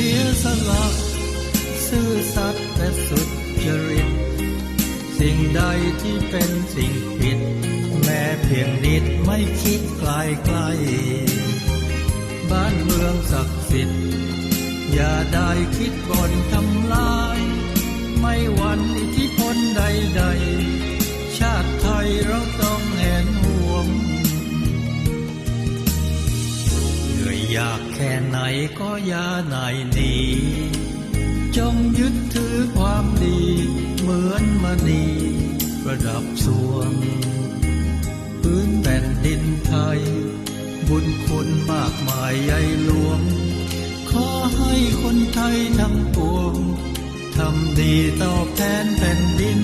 ียสละซื่อสัตย์และสุจริต สิ่งใดที่เป็นสิ่งผิด แม้เพียงนิดไม่คิดไกลไกล บ้านเมืองศักดิ์สิทธิ์ อย่าได้คิดบ่นทำลาย ไม่หวันอิทธิพลใด ๆ ชาติไทยเรา อยากแค่ไหนก็อย่าหนายหนีจงยึดถือความดี เหมือนมณีประดับสวง พื้นแผ่นดินไทย บุญคุณมากมายใหญ่หลวง ขอให้คนไทยทั้งปวงทำดีตอบแทนแผ่นดิน